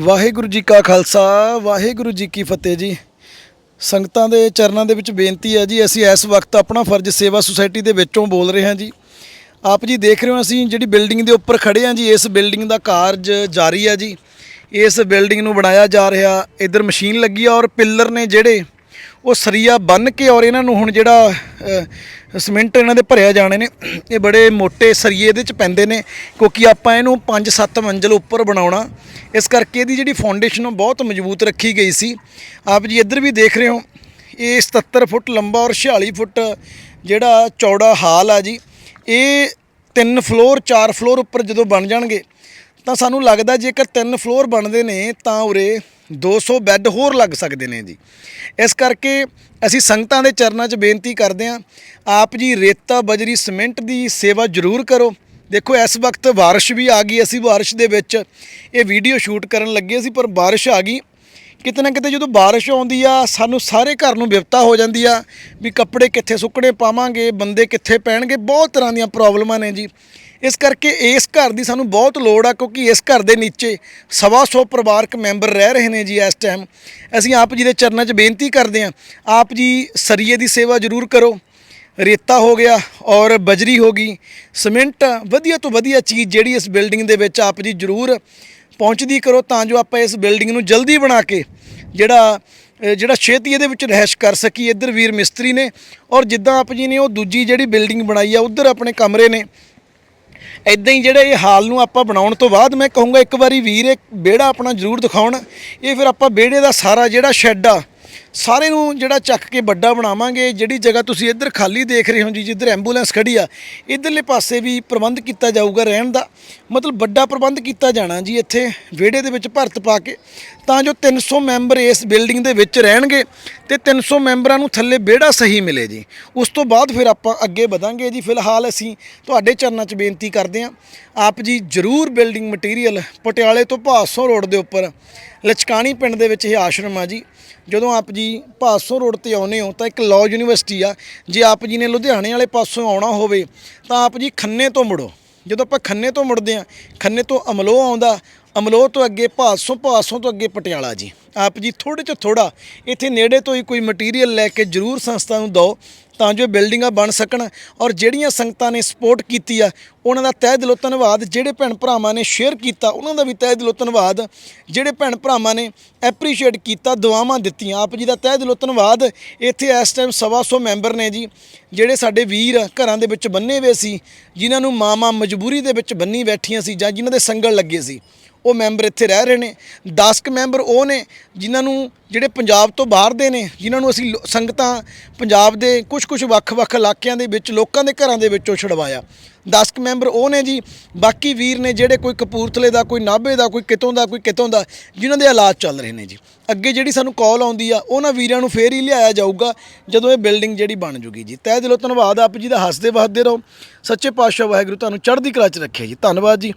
ਵਾਹਿਗੁਰੂ ਜੀ ਕਾ ਖਾਲਸਾ, ਵਾਹਿਗੁਰੂ ਜੀ ਕੀ ਫਤਿਹ ਜੀ। ਸੰਗਤਾਂ ਦੇ ਚਰਨਾਂ ਦੇ ਵਿੱਚ ਬੇਨਤੀ ਹੈ ਜੀ, ਅਸੀਂ ਇਸ ਵਕਤ ਆਪਣਾ ਫਰਜ਼ ਸੇਵਾ ਸੁਸਾਇਟੀ ਦੇ ਵਿੱਚੋਂ ਬੋਲ ਰਹੇ ਹਾਂ ਜੀ। ਆਪ ਜੀ ਦੇਖ ਰਹੇ ਹੋ ਅਸੀਂ ਜਿਹੜੀ ਬਿਲਡਿੰਗ ਦੇ ਉੱਪਰ ਖੜੇ ਹਾਂ ਜੀ, ਇਸ ਬਿਲਡਿੰਗ ਦਾ ਕਾਰਜ ਜਾਰੀ ਹੈ ਜੀ। ਇਸ ਬਿਲਡਿੰਗ ਨੂੰ ਬਣਾਇਆ ਜਾ ਰਿਹਾ, ਇੱਧਰ ਮਸ਼ੀਨ ਲੱਗੀ ਆ ਔਰ ਪਿੱਲਰ ਨੇ ਜਿਹੜੇ ਉਹ ਸਰੀਆ ਬੰਨ ਕੇ ਔਰ ਇਹਨਾਂ ਨੂੰ ਹੁਣ ਜਿਹੜਾ ਅ, ਇਹਨਾਂ ਦੇ ਭਰਿਆ ਜਾਣੇ ਨੇ ਇਹ ਬੜੇ ਮੋٹے ਸਰੀਏ ਇਹਦੇ ਚ ਪੈਂਦੇ ਨੇ ਕਿਉਂਕਿ ਆਪਾਂ ਇਹਨੂੰ 5-7 ਮੰਜ਼ਲ ਉੱਪਰ ਬਣਾਉਣਾ ਇਸ ਕਰਕੇ ਇਹਦੀ ਜਿਹੜੀ ਫਾਊਂਡੇਸ਼ਨ ਉਹ ਬਹੁਤ ਮਜ਼ਬੂਤ ਰੱਖੀ ਗਈ ਸੀ। ਆਪ ਜੀ ਇੱਧਰ ਵੀ ਦੇਖ ਰਹੇ ਹੋ ਇਹ 77 ਫੁੱਟ ਲੰਬਾ ਔਰ 46 ਫੁੱਟ ਜਿਹੜਾ ਚੌੜਾ ਹਾਲ ਆ ਜੀ ਇਹ ਤਿੰਨ ਫਲੋਰ ਚਾਰ ਫਲੋਰ ਉੱਪਰ ਜਦੋਂ ਬਣ ਜਾਣਗੇ ਤਾਂ ਸਾਨੂੰ ਲੱਗਦਾ ਜੇਕਰ ਤਿੰਨ ਫਲੋਰ ਬਣਦੇ ਨੇ ਤਾਂ ਉਰੇ 200 ਬੈੱਡ ਹੋਰ ਲੱਗ ਸਕਦੇ ਨੇ ਜੀ। ਇਸ ਕਰਕੇ ਅਸੀਂ ਸੰਗਤਾਂ ਦੇ ਚਰਨਾਂ 'ਚ ਬੇਨਤੀ ਕਰਦੇ ਹਾਂ, ਆਪ ਜੀ ਰੇਤਾ, ਬਜਰੀ, ਸਿਮੈਂਟ ਦੀ ਸੇਵਾ ਜ਼ਰੂਰ ਕਰੋ। ਦੇਖੋ, ਇਸ ਵਕਤ ਬਾਰਿਸ਼ ਵੀ ਆ ਗਈ, ਅਸੀਂ ਬਾਰਿਸ਼ ਦੇ ਵਿੱਚ ਇਹ ਵੀਡੀਓ ਸ਼ੂਟ ਕਰਨ ਲੱਗੇ ਸੀ, ਪਰ ਬਾਰਿਸ਼ ਆ ਗਈ। ਕਿਤੇ ਨਾ ਕਿਤੇ ਜਦੋਂ ਬਾਰਿਸ਼ ਆਉਂਦੀ ਆ, ਸਾਨੂੰ ਸਾਰੇ ਘਰ ਨੂੰ ਵਿਪਤਾ ਹੋ ਜਾਂਦੀ ਆ ਵੀ ਕੱਪੜੇ ਕਿੱਥੇ ਸੁੱਕਣੇ ਪਾਵਾਂਗੇ, ਬੰਦੇ ਕਿੱਥੇ ਪੈਣਗੇ, ਬਹੁਤ ਤਰ੍ਹਾਂ ਦੀਆਂ ਪ੍ਰੋਬਲਮਾਂ ਨੇ ਜੀ। ਇਸ ਕਰਕੇ ਇਸ ਘਰ ਦੀ ਸਾਨੂੰ ਬਹੁਤ ਲੋੜ ਆ, ਕਿਉਂਕਿ ਇਸ ਘਰ ਦੇ ਨੀਚੇ ਸਵਾ ਸੌ ਪਰਿਵਾਰਕ ਮੈਂਬਰ ਰਹਿ ਰਹੇ ਨੇ ਜੀ ਇਸ ਟਾਈਮ ਅਸੀਂ ਆਪ ਜੀ ਦੇ ਚਰਨਾਂ 'ਚ ਬੇਨਤੀ ਕਰਦੇ ਹਾਂ, ਆਪ ਜੀ ਸਰੀਏ ਦੀ ਸੇਵਾ ਜ਼ਰੂਰ ਕਰੋ। ਰੇਤਾ ਹੋ ਗਿਆ ਔਰ ਬਜਰੀ ਹੋ ਗਈ। ਸਿਮੈਂਟ, ਵਧੀਆ ਤੋਂ ਵਧੀਆ ਚੀਜ਼ ਜਿਹੜੀ ਇਸ ਬਿਲਡਿੰਗ ਦੇ ਵਿੱਚ ਆਪ ਜੀ ਜ਼ਰੂਰ ਪਹੁੰਚਦੀ ਕਰੋ ਤਾਂ ਜੋ ਆਪਾਂ ਇਸ ਬਿਲਡਿੰਗ ਨੂੰ ਜਲਦੀ ਬਣਾ ਕੇ ਜਿਹੜਾ ਜਿਹੜਾ ਛੇਤੀ ਇਹਦੇ ਵਿੱਚ ਰਹਿਸ਼ ਕਰ ਸਕੀ ਇੱਧਰ ਵੀਰ ਮਿਸਤਰੀ ਨੇ ਔਰ ਜਿੱਦਾਂ ਆਪ ਜੀ ਨੇ ਉਹ ਦੂਜੀ ਜਿਹੜੀ ਬਿਲਡਿੰਗ ਬਣਾਈ ਆ, ਉੱਧਰ ਆਪਣੇ ਕਮਰੇ ਨੇ। ਇਦਾਂ ਹੀ ਜਿਹੜੇ ਇਹ ਹਾਲ ਨੂੰ ਆਪਾਂ ਬਣਾਉਣ ਤੋਂ ਬਾਅਦ ਮੈਂ ਕਹੂੰਗਾ ਇੱਕ ਵਾਰੀ ਵੀਰ, ਇਹ ਵਿਹੜਾ ਆਪਣਾ ਜ਼ਰੂਰ ਦਿਖਾਉਣ। ਇਹ ਫਿਰ ਆਪਾਂ ਵਿਹੜੇ ਦਾ ਸਾਰਾ ਜਿਹੜਾ ਸ਼ੈੱਡ ਆ ਸਾਰੇ ਨੂੰ ਜਿਹੜਾ ਚੱਕ ਕੇ ਵੱਡਾ ਬਣਾਵਾਂਗੇ, ਜਿਹੜੀ ਜਗ੍ਹਾ ਤੁਸੀਂ ਇੱਧਰ ਖਾਲੀ ਦੇਖ ਰਹੇ ਹੋ ਜੀ, ਜਿੱਧਰ ਐਂਬੂਲੈਂਸ ਖੜੀ ਆ, ਇਧਰਲੇ ਪਾਸੇ ਵੀ ਪ੍ਰਬੰਧ ਕੀਤਾ ਜਾਊਗਾ ਰਹਿਣ ਦਾ। ਮਤਲਬ ਵੱਡਾ ਪ੍ਰਬੰਧ ਕੀਤਾ ਜਾਣਾ ਜੀ ਇੱਥੇ, ਵਿਹੜੇ ਦੇ ਵਿੱਚ ਭਰਤ ਪਾ ਕੇ। ਤਾਂ ਜੋ 300 ਮੈਂਬਰ ਇਸ ਬਿਲਡਿੰਗ ਦੇ ਵਿੱਚ ਰਹਿਣਗੇ ਤੇ 300 ਮੈਂਬਰਾਂ ਨੂੰ ਥੱਲੇ ਵਿਹੜਾ ਸਹੀ ਮਿਲੇ ਜੀ। ਉਸ ਤੋਂ ਬਾਅਦ ਫਿਰ ਆਪਾਂ ਅੱਗੇ ਵਧਾਂਗੇ ਜੀ। ਫਿਲਹਾਲ ਅਸੀਂ ਤੁਹਾਡੇ ਚਰਨਾਂ 'ਚ ਬੇਨਤੀ ਕਰਦੇ ਹਾਂ, ਆਪ ਜੀ ਜ਼ਰੂਰ ਬਿਲਡਿੰਗ ਮਟੀਰੀਅਲ ਪਟਿਆਲੇ ਤੋਂ ਭਾਸੋਂ ਰੋਡ ਦੇ ਉੱਪਰ ਲਚਕਾਣੀ ਪਿੰਡ ਦੇ ਵਿੱਚ ਇਹ ਆਸ਼ਰਮ ਆ ਜੀ। ਜਦੋਂ ਆਪ ਜੀ ਭਾਸੋਂ ਰੋਡ ਤੇ ਆਉਨੇ ਹੋ ਤਾਂ ਇੱਕ ਲਾਅ ਯੂਨੀਵਰਸਿਟੀ ਆ। ਜੇ ਆਪ ਜੀ ਨੇ ਲੁਧਿਆਣੇ ਵਾਲੇ ਪਾਸੋਂ ਆਉਣਾ ਹੋਵੇ ਤਾਂ ਆਪ ਜੀ ਖੰਨੇ ਤੋਂ ਮੁੜੋ। ਜਦੋਂ ਆਪਾਂ ਖੰਨੇ ਤੋਂ ਮੁੜਦੇ ਆ ਖੰਨੇ ਤੋਂ ਅਮਲੋਹ ਆਉਂਦਾ, ਅਮਲੋਹ ਤੋਂ ਅੱਗੇ ਭਾਸੋਂ ਭਾਸੋਂ ਤੋਂ ਅੱਗੇ ਪਟਿਆਲਾ ਜੀ। ਆਪ ਜੀ ਥੋੜੇ ਤੋਂ ਥੋੜਾ ਇੱਥੇ ਨੇੜੇ ਤੋਂ ਹੀ ਕੋਈ ਮਟੀਰੀਅਲ ਲੈ ਕੇ ਜ਼ਰੂਰ ਸੰਸਥਾ ਨੂੰ ਦਿਓ ਤਾਂ ਜੋ ਬਿਲਡਿੰਗਾਂ ਬਣ ਸਕਣ ਔਰ ਜਿਹੜੀਆਂ ਸੰਗਤਾਂ ਨੇ ਸਪੋਰਟ ਕੀਤੀ ਆ, ਉਹਨਾਂ ਦਾ ਤਹਿ ਦਿਲੋਂ ਧੰਨਵਾਦ। ਜਿਹੜੇ ਭੈਣ ਭਰਾਵਾਂ ਨੇ ਸ਼ੇਅਰ ਕੀਤਾ, ਉਹਨਾਂ ਦਾ ਵੀ ਤਹਿ ਦਿਲੋਂ ਧੰਨਵਾਦ। ਜਿਹੜੇ ਭੈਣ ਭਰਾਵਾਂ ਨੇ ਐਪਰੀਸ਼ੀਏਟ ਕੀਤਾ, ਦੁਆਵਾਂ ਦਿੱਤੀਆਂ, ਆਪ ਜੀ ਦਾ ਤਹਿ ਦਿਲੋਂ ਧੰਨਵਾਦ। ਇੱਥੇ ਇਸ ਟਾਈਮ ਸਵਾ ਸੌ ਮੈਂਬਰ ਨੇ ਜੀ, ਜਿਹੜੇ ਸਾਡੇ ਵੀਰ ਘਰਾਂ ਦੇ ਵਿੱਚ ਬੰਨੇ ਹੋਏ ਸੀ, ਜਿਨ੍ਹਾਂ ਨੂੰ ਮਾਂ-ਮਾਂ ਮਜਬੂਰੀ ਦੇ ਵਿੱਚ ਬੰਨੀ ਬੈਠੀਆਂ ਸੀ ਜਾਂ ਜਿਨ੍ਹਾਂ ਦੇ ਸੰਗਲ ਲੱਗੇ ਸੀ, ਉਹ ਮੈਂਬਰ ਇੱਥੇ ਰਹਿ ਰਹੇ ਨੇ। 10 ਕੁ ਮੈਂਬਰ ਉਹ ਨੇ ਜਿਨ੍ਹਾਂ ਨੂੰ ਜਿਹੜੇ ਪੰਜਾਬ ਤੋਂ ਬਾਹਰ ਦੇ ਨੇ, ਜਿਨ੍ਹਾਂ ਨੂੰ ਅਸੀਂ ਸੰਗਤਾਂ ਪੰਜਾਬ ਦੇ ਕੁਝ ਕੁਝ ਵੱਖ-ਵੱਖ ਇਲਾਕਿਆਂ ਦੇ ਵਿੱਚ, ਲੋਕਾਂ ਦੇ ਘਰਾਂ ਦੇ ਵਿੱਚੋਂ ਛਡਵਾਇਆ। 10 ਕੁ ਮੈਂਬਰ ਉਹ ਨੇ ਜੀ, ਬਾਕੀ ਵੀਰ ਨੇ ਜਿਹੜੇ ਕੋਈ ਕਪੂਰਥਲੇ ਦਾ, ਕੋਈ ਨਾਭੇ ਦਾ, ਕੋਈ ਕਿਤੋਂ ਦਾ, ਕੋਈ ਕਿਤੋਂ ਦਾ, ਜਿਨ੍ਹਾਂ ਦੇ ਹਾਲਾਤ ਚੱਲ ਰਹੇ ਨੇ ਜੀ। ਅੱਗੇ ਜਿਹੜੀ ਸਾਨੂੰ ਕਾਲ ਆਉਂਦੀ ਆ, ਉਹਨਾਂ ਵੀਰਾਂ ਨੂੰ ਫੇਰ ਹੀ ਲਿਆਇਆ ਜਾਊਗਾ, ਜਦੋਂ ਇਹ ਬਿਲਡਿੰਗ ਜਿਹੜੀ ਬਣ ਜੂਗੀ ਜੀ। ਤਹਿ ਦਿਲੋਂ ਧੰਨਵਾਦ, ਆਪ ਜੀ ਦਾ ਹੱਸਦੇ ਵਸਦੇ ਰਹੋ। ਸੱਚੇ ਪਾਤਸ਼ਾਹ ਵਾਹਿਗੁਰੂ ਤੁਹਾਨੂੰ ਚੜ੍ਹਦੀ ਕਲਾ 'ਚ ਰੱਖੇ ਜੀ। ਧੰਨਵਾਦ ਜੀ।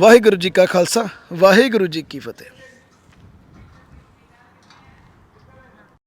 ਵਾਹਿਗੁਰੂ ਜੀ ਕਾ ਖਾਲਸਾ, ਵਾਹਿਗੁਰੂ ਜੀ ਕੀ ਫਤਿਹ।